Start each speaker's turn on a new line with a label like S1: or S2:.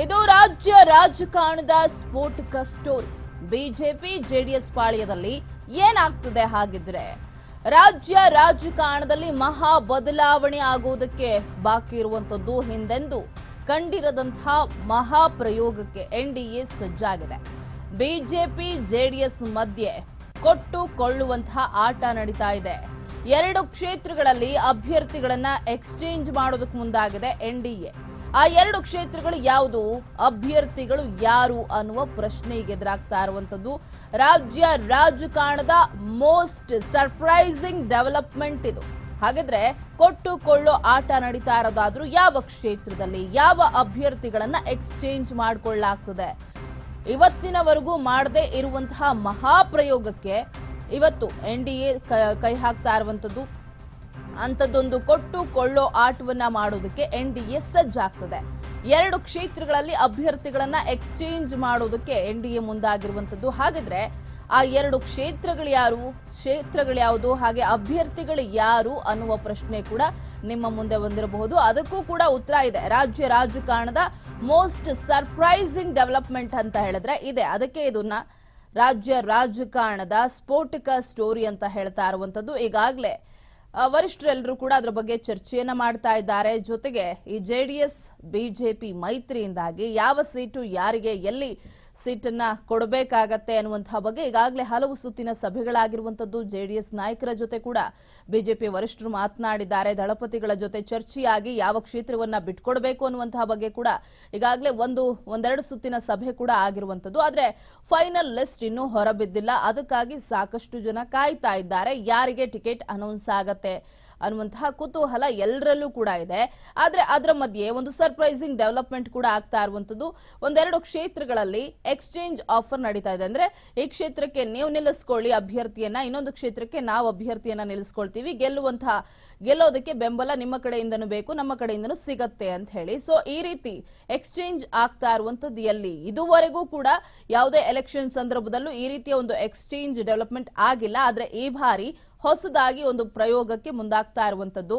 S1: ಇದು ರಾಜ್ಯ ರಾಜಕಾರಣದ ಸ್ಫೋಟಕ ಸ್ಟೋರಿ ಬಿಜೆಪಿ, ಜೆಡಿಎಸ್ ಪಾಳ್ಯದಲ್ಲಿ ಏನಾಗ್ತದೆ ಹಾಗಿದ್ರೆ? ರಾಜ್ಯ ರಾಜಕಾರಣದಲ್ಲಿ ಮಹಾ ಬದಲಾವಣೆ ಆಗುವುದಕ್ಕೆ ಬಾಕಿ ಇರುವಂತದ್ದು ಹಿಂದೆಂದು ಕಂಡಿರದಂತಹ ಮಹಾ ಪ್ರಯೋಗಕ್ಕೆ ಎನ್ಡಿಎ ಸಜ್ಜಾಗಿದೆ. ಬಿಜೆಪಿ, ಜೆಡಿಎಸ್ ಮಧ್ಯೆ ಕೊಟ್ಟು ಕೊಳ್ಳುವಂತಹ ಆಟ ನಡೀತಾ ಇದೆ. ಎರಡು ಕ್ಷೇತ್ರಗಳಲ್ಲಿ ಅಭ್ಯರ್ಥಿಗಳನ್ನ ಎಕ್ಸ್ಚೇಂಜ್ ಮಾಡೋದಕ್ಕೆ ಮುಂದಾಗಿದೆ ಎನ್ಡಿಎ. ಆ ಎರಡು ಕ್ಷೇತ್ರಗಳು ಯಾವುದು? ಅಭ್ಯರ್ಥಿಗಳು ಯಾರು ಅನ್ನುವ ಪ್ರಶ್ನೆ ಈಗ ಎದುರಾಗ್ತಾ ಇರುವಂತದ್ದು ರಾಜ್ಯ ರಾಜಕಾರಣದ ಮೋಸ್ಟ್ ಸರ್ಪ್ರೈಸಿಂಗ್ ಡೆವಲಪ್ಮೆಂಟ್ ಇದು. ಹಾಗಿದ್ರೆ ಕೊಟ್ಟು ಕೊಳ್ಳೋ ಆಟ ನಡೀತಾ ಇರೋದಾದ್ರೂ ಯಾವ ಕ್ಷೇತ್ರದಲ್ಲಿ ಯಾವ ಅಭ್ಯರ್ಥಿಗಳನ್ನ ಎಕ್ಸ್ಚೇಂಜ್ ಮಾಡಿಕೊಳ್ಳಾಗ್ತದೆ? ಇವತ್ತಿನವರೆಗೂ ಮಾಡದೇ ಇರುವಂತಹ ಮಹಾಪ್ರಯೋಗಕ್ಕೆ ಇವತ್ತು ಎನ್ ಡಿ ಎ ಕೈ ಹಾಕ್ತಾ ಇರುವಂತದ್ದು ಅಂಥದ್ದೊಂದು ಕೊಟ್ಟು ಕೊಳ್ಳೋ ಆಟವನ್ನ ಮಾಡೋದಕ್ಕೆ ಎನ್ ಡಿ ಎ ಸಜ್ಜಾಗ್ತದೆ. ಎರಡು ಕ್ಷೇತ್ರಗಳಲ್ಲಿ ಅಭ್ಯರ್ಥಿಗಳನ್ನ ಎಕ್ಸ್ಚೇಂಜ್ ಮಾಡೋದಕ್ಕೆ ಎನ್ ಡಿ ಎ ಮುಂದಾಗಿರುವಂತದ್ದು ಹಾಗಿದ್ರೆ ಆ ಎರಡು ಕ್ಷೇತ್ರಗಳು ಯಾರು? ಕ್ಷೇತ್ರಗಳು ಯಾವುದು? ಹಾಗೆ ಅಭ್ಯರ್ಥಿಗಳು ಯಾರು ಅನ್ನುವ ಪ್ರಶ್ನೆ ಕೂಡ ನಿಮ್ಮ ಮುಂದೆ ಬಂದಿರಬಹುದು. ಅದಕ್ಕೂ ಕೂಡ ಉತ್ತರ ಇದೆ. ರಾಜ್ಯ ರಾಜಕಾರಣದ ಮೋಸ್ಟ್ ಸರ್ಪ್ರೈಸಿಂಗ್ ಡೆವಲಪ್ಮೆಂಟ್ ಅಂತ ಹೇಳಿದ್ರೆ ಇದೆ. ಅದಕ್ಕೆ ಇದನ್ನ ರಾಜ್ಯ ರಾಜಕಾರಣದ ಸ್ಫೋಟಕ ಸ್ಟೋರಿ ಅಂತ ಹೇಳ್ತಾ ಇರುವಂತದ್ದು ಈಗಾಗಲೇ ವರಿಷ್ಠರೆಲ್ಲರೂ ಕೂಡ ಅದರ ಬಗ್ಗೆ ಚರ್ಚೆಯನ್ನ ಮಾಡ್ತಾ ಇದ್ದಾರೆ. ಜೊತೆಗೆ ಈ ಜೆ ಡಿ ಎಸ್ ಬಿಜೆಪಿ ಮೈತ್ರಿಯಿಂದಾಗಿ ಯಾವ ಸೀಟು ಯಾರಿಗೆ, ಎಲ್ಲಿ ಸೀಟನ್ನ ಕೊಡಬೇಕಾಗತ್ತೆ ಅನ್ನುವಂತಹ ಬಗ್ಗೆ ಈಗಾಗಲೇ ಹಲವು ಸುತ್ತಿನ ಸಭೆಗಳಾಗಿರುವಂತದ್ದು ಜೆಡಿಎಸ್ ನಾಯಕರ ಜೊತೆ ಕೂಡ ಬಿಜೆಪಿ ವರಿಷ್ಠರು ಮಾತನಾಡಿದ್ದಾರೆ. ದಳಪತಿಗಳ ಜೊತೆ ಚರ್ಚೆಯಾಗಿ ಯಾವ ಕ್ಷೇತ್ರವನ್ನ ಬಿಟ್ಕೊಡ್ಬೇಕು ಅನ್ನುವಂತಹ ಬಗ್ಗೆ ಕೂಡ ಈಗಾಗಲೇ ಒಂದು, ಒಂದೆರಡು ಸುತ್ತಿನ ಸಭೆ ಕೂಡ ಆಗಿರುವಂತದ್ದು ಆದರೆ ಫೈನಲ್ ಲಿಸ್ಟ್ ಇನ್ನೂ ಹೊರಬಿದ್ದಿಲ್ಲ. ಅದಕ್ಕಾಗಿ ಸಾಕಷ್ಟು ಜನ ಕಾಯ್ತಾ ಇದ್ದಾರೆ. ಯಾರಿಗೆ ಟಿಕೆಟ್ ಅನೌನ್ಸ್ ಆಗತ್ತೆ? ಅನ್ನುವಂತಹ ಕುತೂಹಲ ಎಲ್ಲರಲ್ಲೂ ಕೂಡ ಇದೆ. ಆದರೆ ಅದರ ಮಧ್ಯೆ ಒಂದು ಸರ್ಪ್ರೈಸಿಂಗ್ ಡೆವಲಪ್ಮೆಂಟ್ ಕೂಡ ಆಗ್ತಾ ಇರುವಂತದ್ದು ಒಂದೆರಡು ಕ್ಷೇತ್ರಗಳಲ್ಲಿ ಎಕ್ಸ್ಚೇಂಜ್ ಆಫರ್ ನಡೀತಾ ಇದೆ. ಅಂದ್ರೆ ಈ ಕ್ಷೇತ್ರಕ್ಕೆ ನೀವು ನಿಲ್ಲಿಸ್ಕೊಳ್ಳಿ ಅಭ್ಯರ್ಥಿಯನ್ನ, ಇನ್ನೊಂದು ಕ್ಷೇತ್ರಕ್ಕೆ ನಾವು ಅಭ್ಯರ್ಥಿಯನ್ನ ನಿಲ್ಲಿಸ್ಕೊಳ್ತೀವಿ. ಗೆಲ್ಲುವಂತಹ ಗೆಲ್ಲೋದಕ್ಕೆ ಬೆಂಬಲ ನಿಮ್ಮ ಕಡೆಯಿಂದನೂ ಬೇಕು, ನಮ್ಮ ಕಡೆಯಿಂದನೂ ಸಿಗತ್ತೆ ಅಂತ ಹೇಳಿ. ಸೊ ಈ ರೀತಿ ಎಕ್ಸ್ಚೇಂಜ್ ಆಗ್ತಾ ಇರುವಂಥದ್ದು ಎಲ್ಲಿ? ಇದುವರೆಗೂ ಕೂಡ ಯಾವುದೇ ಎಲೆಕ್ಷನ್ ಸಂದರ್ಭದಲ್ಲೂ ಈ ರೀತಿಯ ಒಂದು ಎಕ್ಸ್ಚೇಂಜ್ ಡೆವಲಪ್ಮೆಂಟ್ ಆಗಿಲ್ಲ. ಆದರೆ ಈ ಬಾರಿ ಹೊಸದಾಗಿ ಒಂದು ಪ್ರಯೋಗಕ್ಕೆ ಮುಂದಾಗ್ತಾ ಇರುವಂತದ್ದು.